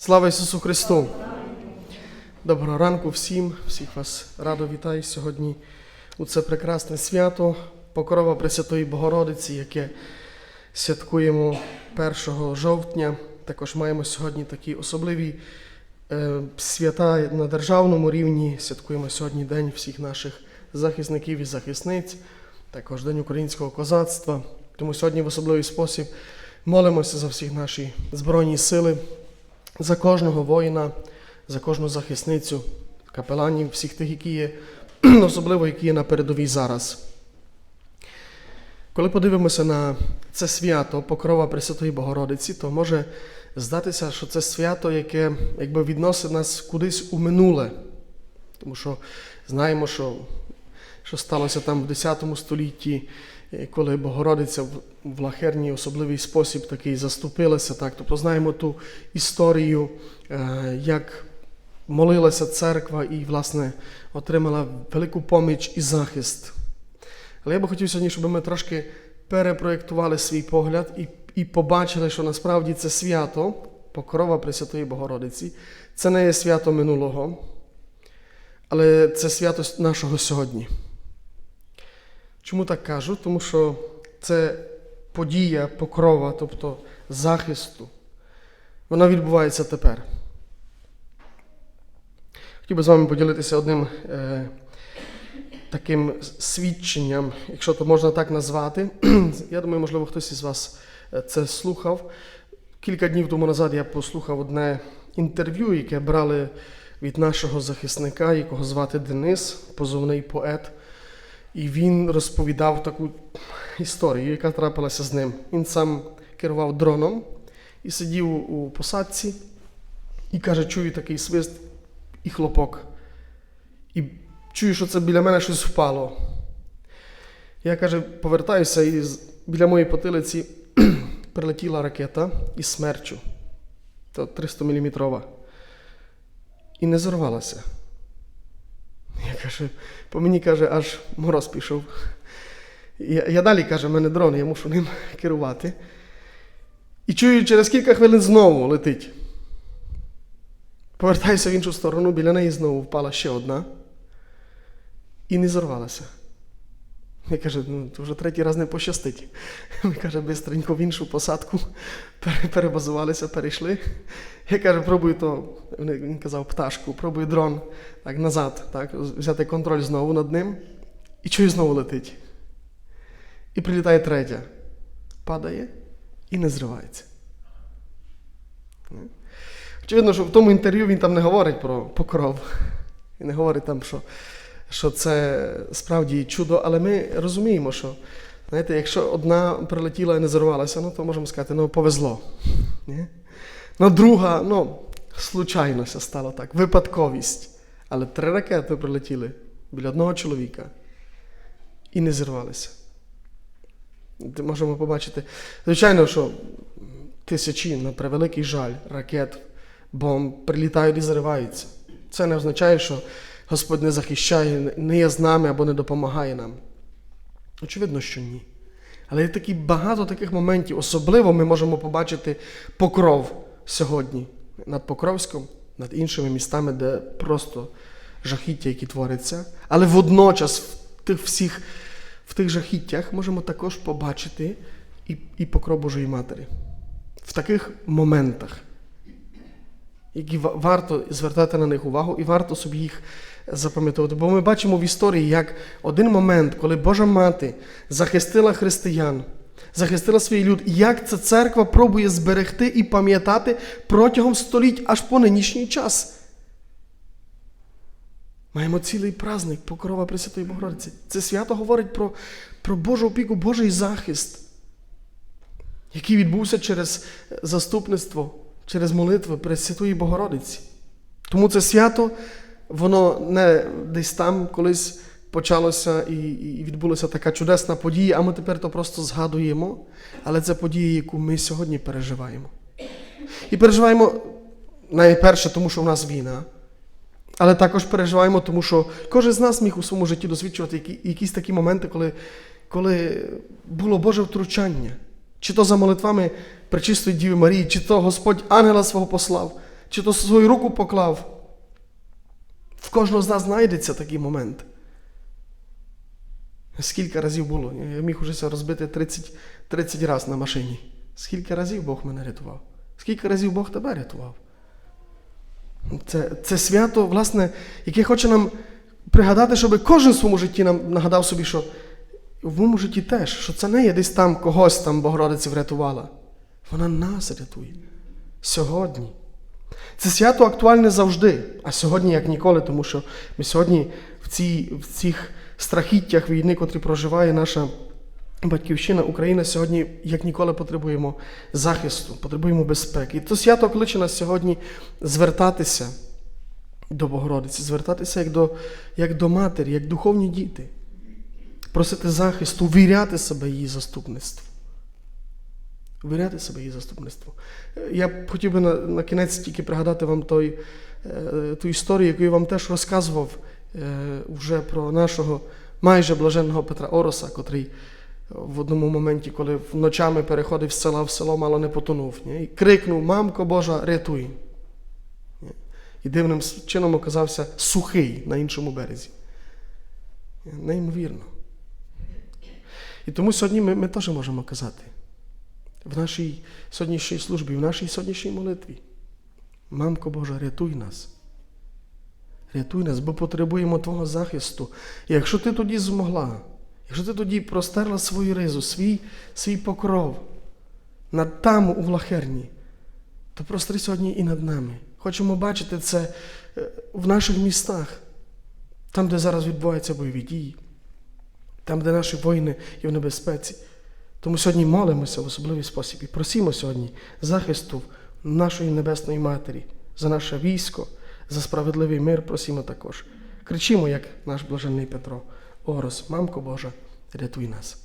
Слава Ісусу Христу! Доброго ранку всім, всіх вас радо вітаю сьогодні у це прекрасне свято Покрова Пресвятої Богородиці, яке святкуємо 1 жовтня. Також маємо сьогодні такі особливі е, свята на державному рівні. Святкуємо сьогодні День всіх наших захисників і захисниць, також День українського козацтва. Тому сьогодні в особливий спосіб молимося за всіх наші збройні сили, за кожного воїна, за кожну захисницю, капеланів, всіх тих, які є, особливо які є на передовій зараз. Коли подивимося на це свято Покрова Пресвятої Богородиці, то може здатися, що це свято, яке якби відносить нас кудись у минуле. Тому що знаємо, що, що сталося там в 10 столітті, коли Богородиця в, в лахерній особливий спосіб такий заступилася. Так? Тобто знаємо ту історію, е, як молилася церква і, власне, отримала велику поміч і захист. Але я би хотів сьогодні, щоб ми трошки перепроєктували свій погляд і, і побачили, що насправді це свято, Покрова Пресвятої Богородиці, це не є свято минулого, але це свято нашого сьогодні. Чому так кажу? Тому що це подія покрова, тобто захисту, вона відбувається тепер. Хотів би з вами поділитися одним е, таким свідченням, якщо то можна так назвати. Я думаю, можливо, хтось із вас е, це слухав. Кілька днів тому назад я послухав одне інтерв'ю, яке брали від нашого захисника, якого звати Денис, позовний поет. І він розповідав таку історію, яка трапилася з ним. Він сам керував дроном і сидів у посадці і каже, чую такий свист і хлопок. І чую, що це біля мене щось впало. Я каже, повертаюся, і біля моєї потилиці прилетіла ракета із смерчу. То 300 мм. І не зорвалася. Каже, по мені каже, аж мороз пішов. Я, я далі каже, в мене дрон, я мушу ним керувати. І чую, через кілька хвилин знову летить. Повертаюся в іншу сторону, біля неї знову впала ще одна. І не зорвалася. Я каже, ну то вже третій раз не пощастить. Він каже, бистренько в іншу посадку перебазувалися, перейшли. Я каже, пробую то, він казав пташку, пробую дрон так, назад, так, взяти контроль знову над ним. І чую, знову летить. І прилітає третя. Падає і не зривається. Очевидно, що в тому інтерв'ю він там не говорить про покров. Він не говорить там, що, що це справді чудо, але ми розуміємо, що знаєте, якщо одна прилетіла і не зарвалася, ну то можемо сказати, ну повезло. Ні? Ну, друга, ну, случайнося стало так, випадковість. Але три ракети прилетіли біля одного чоловіка і не зірвалися. Можемо побачити. Звичайно, що тисячі, на превеликий жаль, ракет, бомб прилітають і зриваються. Це не означає, що Господь не захищає, не є з нами або не допомагає нам. Очевидно, що ні. Але є такі багато таких моментів. Особливо ми можемо побачити покров сьогодні над Покровськом, над іншими містами, де просто жахіття, які творяться. Але водночас в тих всіх в тих жахіттях можемо також побачити і, і покров Божої Матері. В таких моментах, які варто звертати на них увагу і варто собі їх запам'ятовувати. Бо ми бачимо в історії, як один момент, коли Божа Мати захистила християн, захистила свій люд, як ця церква пробує зберегти і пам'ятати протягом століть аж по нинішній час. Маємо цілий праздник Покрова Пресвятої Богородиці. Це свято говорить про, про Божу опіку, Божий захист, який відбувся через заступництво, через молитви Пресвятої Богородиці. Тому це свято, воно не десь там колись почалося і, і відбулася така чудесна подія, а ми тепер то просто згадуємо, але це подія, яку ми сьогодні переживаємо. І переживаємо найперше, тому що в нас війна. Але також переживаємо, тому що кожен з нас міг у своєму житті досвідчувати які, якісь такі моменти, коли, коли було Боже втручання. Чи то за молитвами Пречистої Діви Марії, чи то Господь ангела свого послав, чи то свою руку поклав. В кожного з нас знайдеться такий момент. Скільки разів було? Я міг уже розбити 30, 30 разів на машині. Скільки разів Бог мене рятував? Скільки разів Бог тебе рятував? Це, це свято, власне, яке хоче нам пригадати, щоб кожен в своєму житті нам нагадав собі, що в моєму житті теж, що це не є десь там когось там Богородиця врятувала. Вона нас рятує. Сьогодні. Це свято актуальне завжди, а сьогодні як ніколи, тому що ми сьогодні в, цій, в цих страхіттях війни, котрі проживає наша батьківщина, Україна, сьогодні як ніколи потребуємо захисту, потребуємо безпеки. І то свято кличе нас сьогодні звертатися до Богородиці, звертатися як до, як до матері, як духовні діти, просити захисту, віряти себе її заступництву. Виряти себе її заступництво. Я хотів би на, на кінець тільки пригадати вам той, е, ту історію, яку я вам теж розказував е, вже про нашого майже блаженного Петра Ороса, котрий в одному моменті, коли ночами переходив з села в село, мало не потонув. І крикнув: Мамко Божа, рятуй! І дивним чином оказався сухий на іншому березі. Неймовірно. І тому сьогодні ми, ми теж можемо казати в нашій сьогоднішній службі, в нашій сьогоднішній молитві. Мамко Божа, рятуй нас. Рятуй нас, бо потребуємо Твого захисту. І якщо ти тоді змогла, якщо ти тоді простерла свою ризу, свій, свій покров над там у влахерні, то простри сьогодні і над нами. Хочемо бачити це в наших містах, там, де зараз відбуваються бойові дії, там, де наші воїни є в небезпеці. Тому сьогодні молимося в особливий спосіб і просимо сьогодні захисту нашої Небесної Матері, за наше військо, за справедливий мир просимо також. Кричимо, як наш блаженний Петро, Орос, Мамко Божа, рятуй нас.